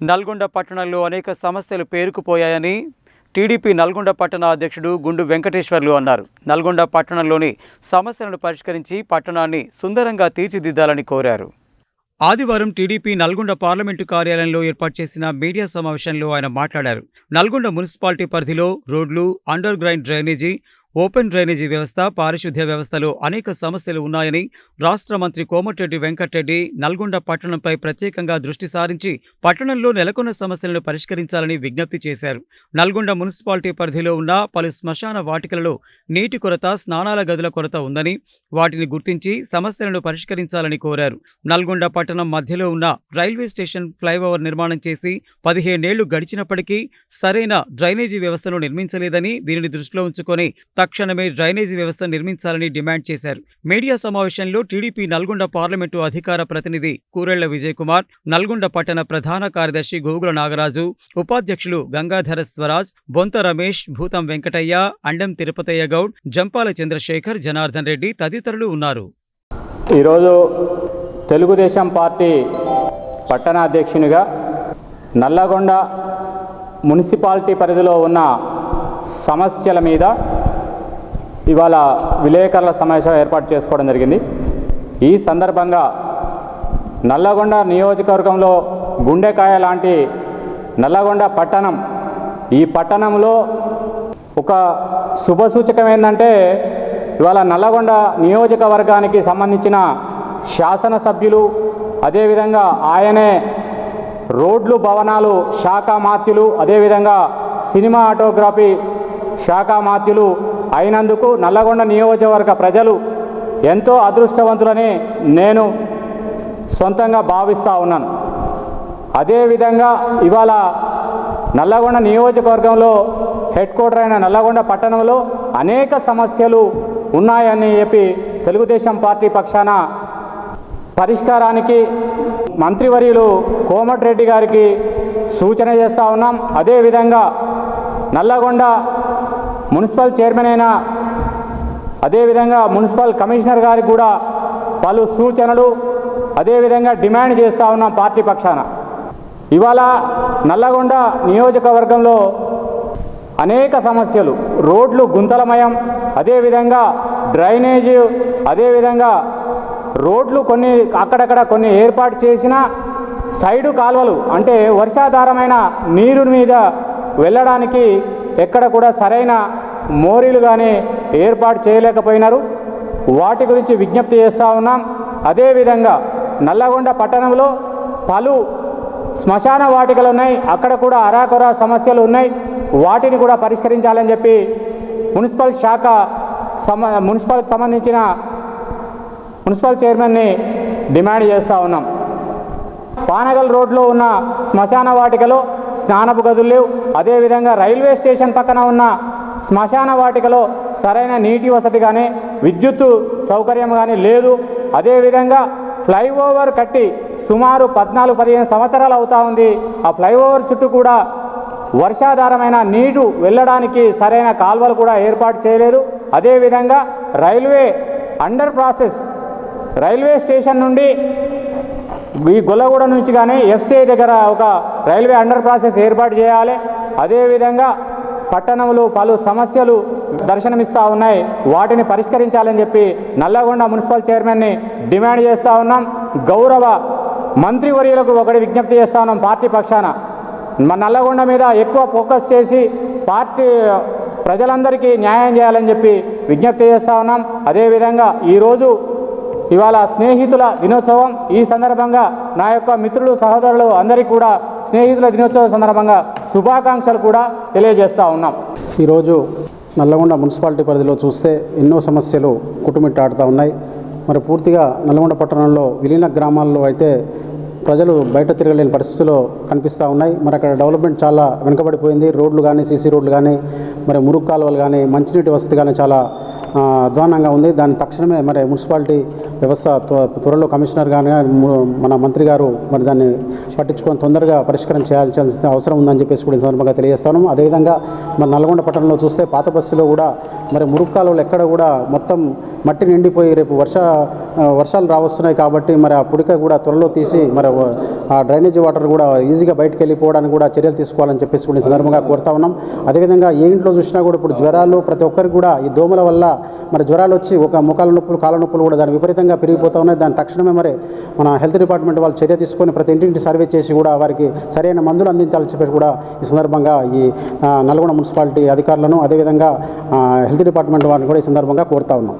నల్గొండ పట్టణంలో అనేక సమస్యలు పేరుకుపోయాయని టీడీపీ నల్గొండ పట్టణ అధ్యక్షుడు గుండు వెంకటేశ్వర్లు అన్నారు. నల్గొండ పట్టణంలోని సమస్యలను పరిష్కరించి పట్టణాన్ని సుందరంగా తీర్చిదిద్దాలని కోరారు. ఆదివారం టీడీపీ నల్గొండ పార్లమెంటు కార్యాలయంలో ఏర్పాటు చేసిన మీడియా సమావేశంలో ఆయన మాట్లాడారు. నల్గొండ మున్సిపాలిటీ పరిధిలో రోడ్లు under ground drainage open drainage వ్యవస్థ పారిశుద్ధ్య వ్యవస్థలో అనేక సమస్యలు ఉన్నాయని రాష్ట్ర మంత్రి కోమటిరెడ్డి వెంకటరెడ్డి నల్గొండ పట్టణంపై ప్రత్యేకంగా దృష్టి సారించి పట్టణంలో నెలకొన్న సమస్యలను పరిష్కరించాలని విజ్ఞప్తి చేశారు. నల్గొండ మున్సిపాలిటీ పరిధిలో ఉన్న పలు శ్మశాన వాటికలలో నీటి కొరత స్నానాల గదుల కొరత ఉందని వాటిని గుర్తించి సమస్యలను పరిష్కరించాలని కోరారు. నల్గొండ పట్టణం మధ్యలో ఉన్న రైల్వే స్టేషన్ ఫ్లైఓవర్ నిర్మాణం చేసి పదిహేనేళ్ళు గడిచినప్పటికీ సరైన డ్రైనేజీ వ్యవస్థను నిర్మించలేదని దీనిని దృష్టిలో ఉంచుకొని తక్షణమే డ్రైనేజీ వ్యవస్థ నిర్మించాలని డిమాండ్ చేశారు. మీడియా సమావేశంలో టీడీపీ నల్గొండ పార్లమెంటు అధికార ప్రతినిధి కూరెళ్ళ విజయ్ కుమార్ నల్గొండ పట్టణ ప్రధాన కార్యదర్శి గోగుల నాగరాజు ఉపాధ్యక్షులు గంగాధర స్వరాజ్ బొంత రమేష్ భూతం వెంకటయ్య అండం తిరుపతయ్య గౌడ్ జంపాల చంద్రశేఖర్ జనార్దన్ రెడ్డి తదితరులు ఉన్నారు. ఈరోజు తెలుగుదేశం పార్టీ పట్టణాధ్యక్షునిగా నల్లగొండ మున్సిపాలిటీ పరిధిలో ఉన్న సమస్యల మీద ఇవాళ విలేకరుల సమావేశం ఏర్పాటు చేసుకోవడం జరిగింది. ఈ సందర్భంగా నల్లగొండ నియోజకవర్గంలో గుండెకాయ లాంటి నల్లగొండ పట్టణం ఈ పట్టణంలో ఒక శుభసూచకం ఏంటంటే ఇవాళ నల్లగొండ నియోజకవర్గానికి సంబంధించిన శాసనసభ్యులు అదేవిధంగా ఆయనే రోడ్లు భవనాలు శాఖ మాత్యులు అదేవిధంగా సినిమా ఆటోగ్రఫీ శాఖ మాత్యులు అయినందుకు నల్లగొండ నియోజకవర్గ ప్రజలు ఎంతో అదృష్టవంతులని నేను సొంతంగా భావిస్తూ ఉన్నాను. అదేవిధంగా ఇవాళ నల్లగొండ నియోజకవర్గంలో హెడ్ క్వార్టర్ అయిన నల్లగొండ పట్టణంలో అనేక సమస్యలు ఉన్నాయని చెప్పి తెలుగుదేశం పార్టీ పక్షాన పరిష్కారానికి మంత్రివర్యులు కోమటిరెడ్డి గారికి సూచన చేస్తూ ఉన్నాం. అదేవిధంగా నల్లగొండ మున్సిపల్ చైర్మన్ అయిన అదేవిధంగా మున్సిపల్ కమిషనర్ గారికి కూడా పలు సూచనలు అదేవిధంగా డిమాండ్ చేస్తూ ఉన్నాం పార్టీ పక్షాన. ఇవాళ నల్లగొండ నియోజకవర్గంలో అనేక సమస్యలు. రోడ్లు గుంతలమయం అదేవిధంగా డ్రైనేజీ అదేవిధంగా రోడ్లు కొన్ని అక్కడక్కడ కొన్ని ఏర్పాటు చేసిన సైడు కాలువలు అంటే వర్షాధారమైన నీరు మీద వెళ్ళడానికి ఎక్కడ కూడా సరైన మోరీలు కానీ ఏర్పాటు చేయలేకపోయినారు. వాటి గురించి విజ్ఞప్తి చేస్తూ ఉన్నాం. అదేవిధంగా నల్లగొండ పట్టణంలో పలు శ్మశాన వాటికలు ఉన్నాయి. అక్కడ కూడా అరాకొర సమస్యలు ఉన్నాయి. వాటిని కూడా పరిష్కరించాలని చెప్పి మున్సిపల్ శాఖ సమ మున్సిపల్కి సంబంధించిన మున్సిపల్ చైర్మన్ని డిమాండ్ చేస్తూ ఉన్నాం. పానగల్ రోడ్లో ఉన్న శ్మశాన వాటికలో స్నానపు గదులు లేవు. అదేవిధంగా రైల్వే స్టేషన్ పక్కన ఉన్న శ్మశాన వాటికలో సరైన నీటి వసతి కానీ విద్యుత్తు సౌకర్యం కానీ లేదు. అదేవిధంగా ఫ్లైఓవర్ కట్టి సుమారు పద్నాలుగు పదిహేను సంవత్సరాలు అవుతా ఉంది. ఆ ఫ్లైఓవర్ చుట్టూ కూడా వర్షాధారమైన నీరు వెళ్ళడానికి సరైన కాల్వలు కూడా ఏర్పాటు చేయలేదు. అదేవిధంగా railway under process railway station నుండి ఈ గొల్లగూడ నుంచి కానీ ఎఫ్సిఐ దగ్గర ఒక రైల్వే అండర్ ప్రాసెస్ ఏర్పాటు చేయాలి. అదేవిధంగా పట్టణంలో పలు సమస్యలు దర్శనమిస్తూ ఉన్నాయి. వాటిని పరిష్కరించాలని చెప్పి నల్లగొండ మున్సిపల్ చైర్మన్ని డిమాండ్ చేస్తూ ఉన్నాం. గౌరవ మంత్రివర్యులకు ఒకటి విజ్ఞప్తి చేస్తూ ఉన్నాం పార్టీ పక్షాన. మన నల్లగొండ మీద ఎక్కువ ఫోకస్ చేసి పార్టీ ప్రజలందరికీ న్యాయం చేయాలని చెప్పి విజ్ఞప్తి చేస్తూ ఉన్నాం. అదేవిధంగా ఈరోజు ఇవాళ స్నేహితుల దినోత్సవం ఈ సందర్భంగా నా యొక్క మిత్రులు సహోదరులు అందరికీ కూడా స్నేహితుల దినోత్సవం సందర్భంగా శుభాకాంక్షలు కూడా తెలియజేస్తూ ఉన్నాం. ఈరోజు నల్లగొండ మున్సిపాలిటీ పరిధిలో చూస్తే ఎన్నో సమస్యలు కుటుమిట్టాడుతూ ఉన్నాయి. మరి పూర్తిగా నల్గొండ పట్టణంలో విలీన గ్రామాల్లో అయితే ప్రజలు బయట తిరగలేని పరిస్థితుల్లో కనిపిస్తూ ఉన్నాయి. మరి అక్కడ డెవలప్మెంట్ చాలా వెనుకబడిపోయింది. రోడ్లు కానీ సీసీ రోడ్లు కానీ మరి మురుగు కాలువలు కానీ మంచినీటి వసతి కానీ చాలా అధ్వానంగా ఉంది. దాన్ని తక్షణమే మరి మున్సిపాలిటీ వ్యవస్థ త్వ- త్వరలో కమిషనర్ గారు మన మంత్రి గారు మరి దాన్ని పట్టించుకొని తొందరగా పరిష్కారం చేయాల్సిన అవసరం ఉందని చెప్పేసి కూడా సందర్భంగా తెలియజేస్తాను అదేవిధంగా మరి నల్గొండ పట్టణంలో చూస్తే పాత బస్సులో కూడా మరి మురుగు కాలువలు ఎక్కడ కూడా మొత్తం మట్టి నిండిపోయి రేపు వర్ష వర్షాలు రావస్తున్నాయి కాబట్టి మరి ఆ పుడిక కూడా త్వరలో తీసి మరి ఆ డ్రైనేజీ వాటర్ కూడా ఈజీగా బయటకు వెళ్ళిపోవడానికి కూడా చర్యలు తీసుకోవాలని చెప్పేసి కూడా సందర్భంగా కోరుతా ఉన్నాం. అదేవిధంగా ఏ ఇంట్లో చూసినా కూడా ఇప్పుడు జ్వరాలు ప్రతి ఒక్కరికి కూడా ఈ దోమల వల్ల మరి జ్వరాలు వచ్చి ఒక ముఖాల నొప్పులు కాళ్ళ నొప్పులు కూడా దాని విపరీతంగా పెరిగిపోతూ ఉన్నాయి. దాని తక్షణమే మరి మన హెల్త్ డిపార్ట్మెంట్ వాళ్ళు చర్య తీసుకొని ప్రతి ఇంటింటి సర్వే చేసి కూడా వారికి సరైన మందులు అందించాలని చెప్పేసి కూడా ఈ సందర్భంగా ఈ నల్గొండ మున్సిపాలిటీ అధికారులను అదేవిధంగా హెల్త్ డిపార్ట్మెంట్ వారిని కూడా ఈ సందర్భంగా కోరుతా ఉన్నాం.